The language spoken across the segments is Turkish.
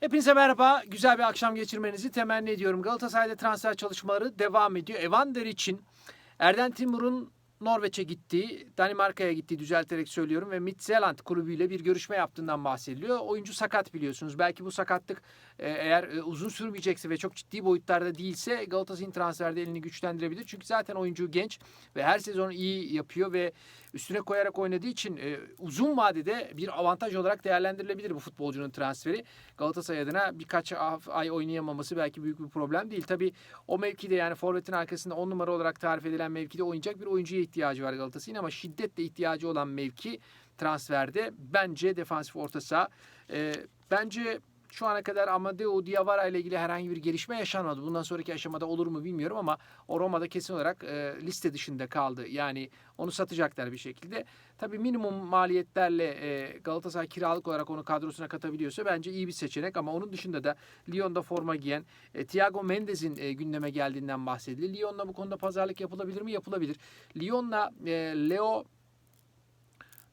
Hepinize merhaba. Güzel bir akşam geçirmenizi temenni ediyorum. Galatasaray'da transfer çalışmaları devam ediyor. Evander için Erden Timur'un Norveç'e gittiği, Danimarka'ya gittiği düzelterek söylüyorum ve Midtjylland kulübüyle bir görüşme yaptığından bahsediliyor. Oyuncu sakat biliyorsunuz. Belki bu sakatlık e, eğer e, uzun sürmeyecekse ve çok ciddi boyutlarda değilse Galatasaray'ın transferde elini güçlendirebilir. Çünkü zaten oyuncu genç ve her sezon iyi yapıyor ve üstüne koyarak oynadığı için e, uzun vadede bir avantaj olarak değerlendirilebilir bu futbolcunun transferi. Galatasaray adına birkaç ay oynayamaması belki büyük bir problem değil. Tabii o mevkide yani forvetin arkasında 10 numara olarak tarif edilen mevkide oynayacak bir oyuncuya ihtiyacı var Galatasaray'ın ama şiddetle ihtiyacı olan mevki transferde bence defansif orta saha. E, bence şu ana kadar Amadeo Diawara ile ilgili herhangi bir gelişme yaşanmadı. Bundan sonraki aşamada olur mu bilmiyorum ama o Roma'da kesin olarak e, liste dışında kaldı. Yani onu satacaklar bir şekilde. Tabii minimum maliyetlerle e, Galatasaray kiralık olarak onu kadrosuna katabiliyorsa bence iyi bir seçenek ama onun dışında da Lyon'da forma giyen e, Thiago Mendes'in e, gündeme geldiğinden bahsedildi. Lyon'la bu konuda pazarlık yapılabilir mi? Yapılabilir. Lyon'la e, Leo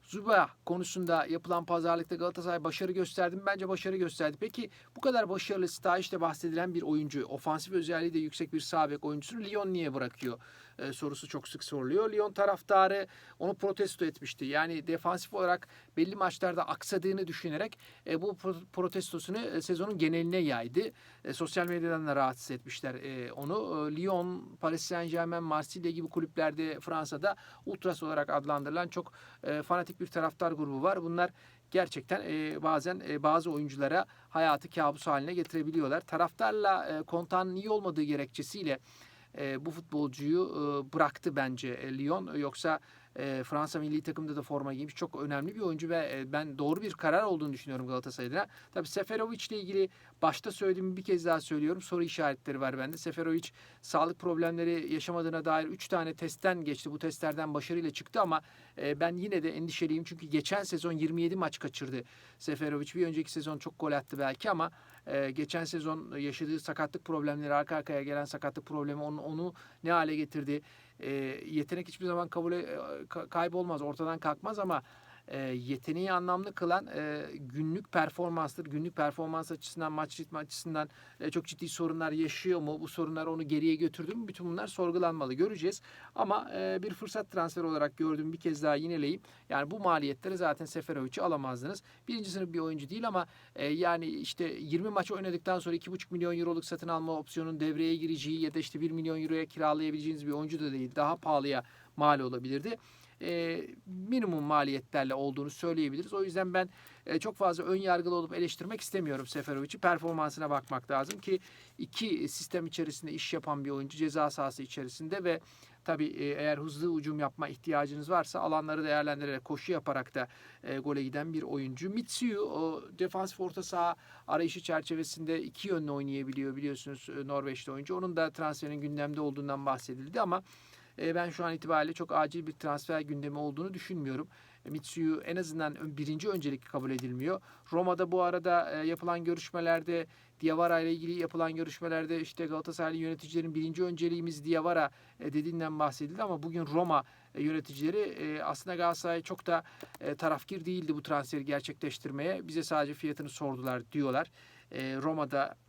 Zuba konusunda yapılan pazarlıkta Galatasaray başarı gösterdi mi? Bence başarı gösterdi. Peki bu kadar başarılı stajda bahsedilen bir oyuncu, ofansif özelliği de yüksek bir sağ bek Lyon niye bırakıyor? Ee, sorusu çok sık soruluyor. Lyon taraftarı onu protesto etmişti. Yani defansif olarak belli maçlarda aksadığını düşünerek e, bu protestosunu e, sezonun geneline yaydı. E, sosyal medyadan da rahatsız etmişler e, onu. E, Lyon, Paris Saint Germain, Marsilya gibi kulüplerde Fransa'da ultras olarak adlandırılan çok e, fanatik bir taraftar grubu var. Bunlar gerçekten e, bazen e, bazı oyunculara hayatı kabus haline getirebiliyorlar. Taraftarla e, kontağının iyi olmadığı gerekçesiyle e, bu futbolcuyu e, bıraktı bence e, Lyon. Yoksa e, Fransa milli takımda da forma giymiş. Çok önemli bir oyuncu ve e, ben doğru bir karar olduğunu düşünüyorum Galatasaray'da. Tabii Seferovic ile ilgili başta söylediğimi bir kez daha söylüyorum. Soru işaretleri var bende. Seferovic sağlık problemleri yaşamadığına dair 3 tane testten geçti. Bu testlerden başarıyla çıktı ama e, ben yine de endişeliyim. Çünkü geçen sezon 27 maç kaçırdı Seferovic. Bir önceki sezon çok gol attı belki ama e, geçen sezon yaşadığı sakatlık problemleri arka arkaya gelen sakatlık problemi onu, onu ne hale getirdi? E, yetenek hiçbir zaman kabul e, kaybolmaz, ortadan kalkmaz ama e, yeteneği anlamlı kılan e, günlük performanstır. Günlük performans açısından, maç ritmi açısından e, çok ciddi sorunlar yaşıyor mu? Bu sorunlar onu geriye götürdü mü? Bütün bunlar sorgulanmalı. Göreceğiz. Ama e, bir fırsat transferi olarak gördüğüm bir kez daha yineleyeyim. Yani bu maliyetleri zaten Seferovic'i alamazdınız. Birinci sınıf bir oyuncu değil ama e, yani işte 20 maç oynadıktan sonra 2,5 milyon euroluk satın alma opsiyonun devreye gireceği ya da işte 1 milyon euroya kiralayabileceğiniz bir oyuncu da değil. Daha pahalıya mal olabilirdi e, minimum maliyetlerle olduğunu söyleyebiliriz. O yüzden ben e, çok fazla ön yargılı olup eleştirmek istemiyorum Seferovic'i. Performansına bakmak lazım ki iki sistem içerisinde iş yapan bir oyuncu ceza sahası içerisinde ve Tabi e, eğer hızlı hücum yapma ihtiyacınız varsa alanları değerlendirerek koşu yaparak da e, gole giden bir oyuncu. Mitsuyu o defansif orta saha arayışı çerçevesinde iki yönlü oynayabiliyor biliyorsunuz e, Norveçli oyuncu. Onun da transferin gündemde olduğundan bahsedildi ama ben şu an itibariyle çok acil bir transfer gündemi olduğunu düşünmüyorum. E, Mitsu'yu en azından birinci öncelik kabul edilmiyor. Roma'da bu arada e, yapılan görüşmelerde Diawara ile ilgili yapılan görüşmelerde işte Galatasaraylı yöneticilerin birinci önceliğimiz Diawara dediğinden bahsedildi ama bugün Roma yöneticileri aslında Galatasaray çok da tarafkir değildi bu transferi gerçekleştirmeye. Bize sadece fiyatını sordular diyorlar. Roma'da e,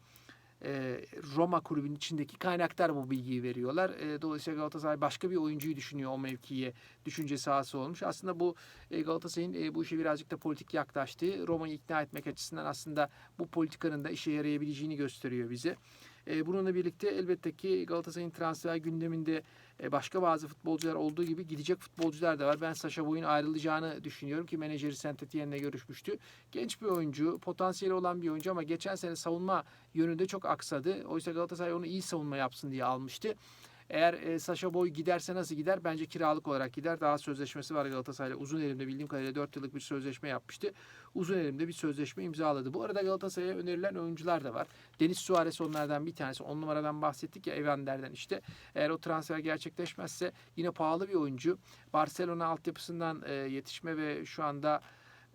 Roma kulübünün içindeki kaynaklar bu bilgiyi veriyorlar. E, dolayısıyla Galatasaray başka bir oyuncuyu düşünüyor o mevkiye düşünce sahası olmuş. Aslında bu e, Galatasaray'ın bu işe birazcık da politik yaklaştığı Roma'yı ikna etmek açısından aslında bu politikanın da işe yarayabileceğini gösteriyor bize. E, bununla birlikte elbette ki Galatasaray'ın transfer gündeminde e, başka bazı futbolcular olduğu gibi gidecek futbolcular da var. Ben Sasha Boy'un ayrılacağını düşünüyorum ki menajeri Saint Etienne'le görüşmüştü. Genç bir oyuncu, potansiyeli olan bir oyuncu ama geçen sene savunma yönünde çok aksadı. Oysa Galatasaray onu iyi savunma yapsın diye almıştı. Eğer e, Sasha Boy giderse nasıl gider? Bence kiralık olarak gider. Daha sözleşmesi var Galatasaray'la. Uzun elimde bildiğim kadarıyla 4 yıllık bir sözleşme yapmıştı. Uzun elimde bir sözleşme imzaladı. Bu arada Galatasaray'a önerilen oyuncular da var. Deniz Suarez onlardan bir tanesi. 10 numaradan bahsettik ya Evander'den işte. Eğer o transfer gerçekleşmezse yine pahalı bir oyuncu. Barcelona altyapısından e, yetişme ve şu anda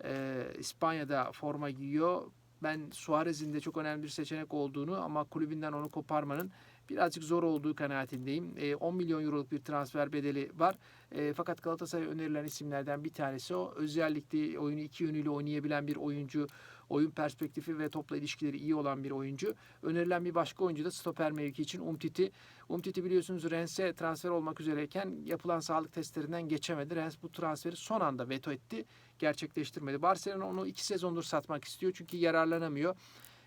e, İspanya'da forma giyiyor. Ben Suarez'in de çok önemli bir seçenek olduğunu ama kulübünden onu koparmanın birazcık zor olduğu kanaatindeyim. E, 10 milyon euroluk bir transfer bedeli var. E, fakat Galatasaray'a önerilen isimlerden bir tanesi o. Özellikle oyunu iki yönüyle oynayabilen bir oyuncu, oyun perspektifi ve topla ilişkileri iyi olan bir oyuncu. Önerilen bir başka oyuncu da stoper mevki için Umtiti. Umtiti biliyorsunuz Rennes'e transfer olmak üzereyken yapılan sağlık testlerinden geçemedi. Rennes bu transferi son anda veto etti, gerçekleştirmedi. Barcelona onu iki sezondur satmak istiyor çünkü yararlanamıyor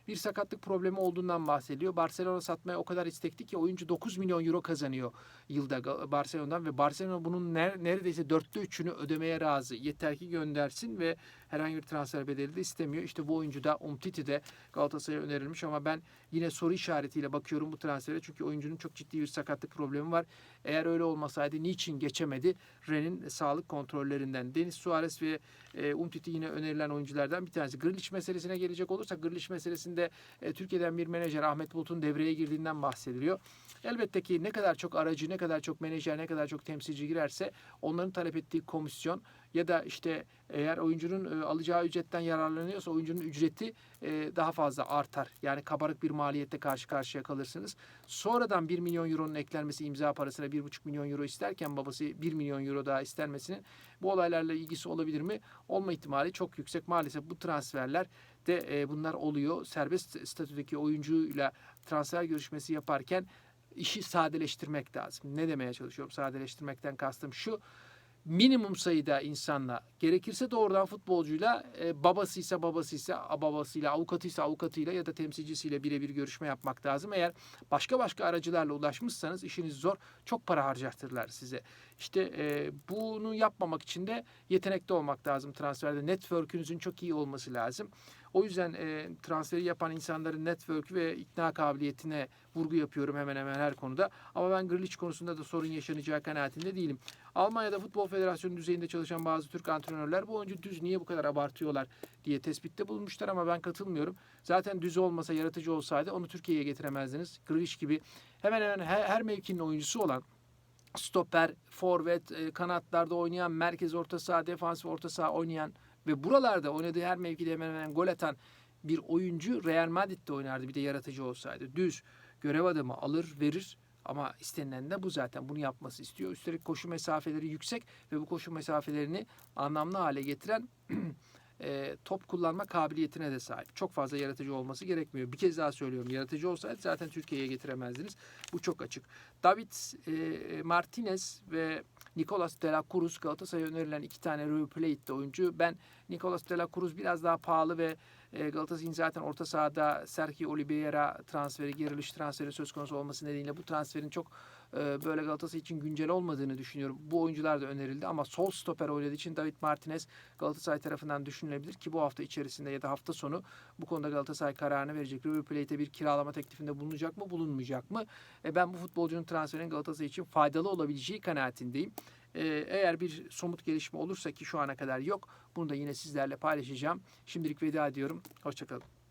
bir sakatlık problemi olduğundan bahsediyor. Barcelona satmaya o kadar istekli ki oyuncu 9 milyon euro kazanıyor yılda Barcelona'dan ve Barcelona bunun ner- neredeyse dörtte üçünü ödemeye razı. Yeter ki göndersin ve herhangi bir transfer bedeli de istemiyor. İşte bu oyuncu da Umtiti de Galatasaray'a önerilmiş ama ben yine soru işaretiyle bakıyorum bu transfere. Çünkü oyuncunun çok ciddi bir sakatlık problemi var. Eğer öyle olmasaydı niçin geçemedi Ren'in sağlık kontrollerinden? Denis Suarez ve e, Umtiti yine önerilen oyunculardan bir tanesi. Grealish meselesine gelecek olursak Grealish meselesinde e, Türkiye'den bir menajer Ahmet Bulut'un devreye girdiğinden bahsediliyor. Elbette ki ne kadar çok aracı, ne kadar çok menajer, ne kadar çok temsilci girerse onların talep ettiği komisyon ya da işte eğer oyuncunun e, alacağı ücretten yararlanıyorsa oyuncunun ücreti e, daha fazla artar. Yani kabarık bir maliyette karşı karşıya kalırsınız. Sonradan 1 milyon euronun eklenmesi imza parasına 1,5 milyon euro isterken babası 1 milyon euro daha istenmesinin bu olaylarla ilgisi olabilir mi? Olma ihtimali çok yüksek. Maalesef bu transferler de e, bunlar oluyor. Serbest statüdeki oyuncuyla transfer görüşmesi yaparken işi sadeleştirmek lazım. Ne demeye çalışıyorum? Sadeleştirmekten kastım şu minimum sayıda insanla gerekirse doğrudan futbolcuyla e, babasıysa babasıysa babasıyla avukatıysa avukatıyla ya da temsilcisiyle birebir görüşme yapmak lazım. Eğer başka başka aracılarla ulaşmışsanız işiniz zor. Çok para harcattırlar size. İşte e, bunu yapmamak için de yetenekli olmak lazım transferde. Network'ünüzün çok iyi olması lazım. O yüzden e, transferi yapan insanların network ve ikna kabiliyetine vurgu yapıyorum hemen hemen her konuda. Ama ben Grealish konusunda da sorun yaşanacağı kanaatinde değilim. Almanya'da Futbol Federasyonu düzeyinde çalışan bazı Türk antrenörler bu oyuncu düz niye bu kadar abartıyorlar diye tespitte bulmuşlar ama ben katılmıyorum. Zaten düz olmasa, yaratıcı olsaydı onu Türkiye'ye getiremezdiniz. Grealish gibi hemen hemen her, her mevkinin oyuncusu olan stoper, forvet, e, kanatlarda oynayan, merkez orta saha, defansif orta saha oynayan ve buralarda oynadığı her mevkide hemen hemen gol atan bir oyuncu Real Madrid'de oynardı bir de yaratıcı olsaydı. Düz görev adamı alır verir ama istenilen de bu zaten bunu yapması istiyor. Üstelik koşu mesafeleri yüksek ve bu koşu mesafelerini anlamlı hale getiren e, top kullanma kabiliyetine de sahip. Çok fazla yaratıcı olması gerekmiyor. Bir kez daha söylüyorum. Yaratıcı olsaydı zaten Türkiye'ye getiremezdiniz. Bu çok açık. David e, Martinez ve Nicolas de la Cruz Galatasaray'a önerilen iki tane Plate'de oyuncu. Ben Nicolas de la Cruz biraz daha pahalı ve e, Galatasaray'ın zaten orta sahada Sergio Oliveira transferi, geriliş transferi söz konusu olması nedeniyle bu transferin çok böyle Galatasaray için güncel olmadığını düşünüyorum. Bu oyuncular da önerildi ama sol stoper oynadığı için David Martinez Galatasaray tarafından düşünülebilir ki bu hafta içerisinde ya da hafta sonu bu konuda Galatasaray kararını verecek. River Plate'e bir kiralama teklifinde bulunacak mı, bulunmayacak mı? E, ben bu futbolcunun transferinin Galatasaray için faydalı olabileceği kanaatindeyim. E, eğer bir somut gelişme olursa ki şu ana kadar yok, bunu da yine sizlerle paylaşacağım. Şimdilik veda ediyorum. Hoşçakalın.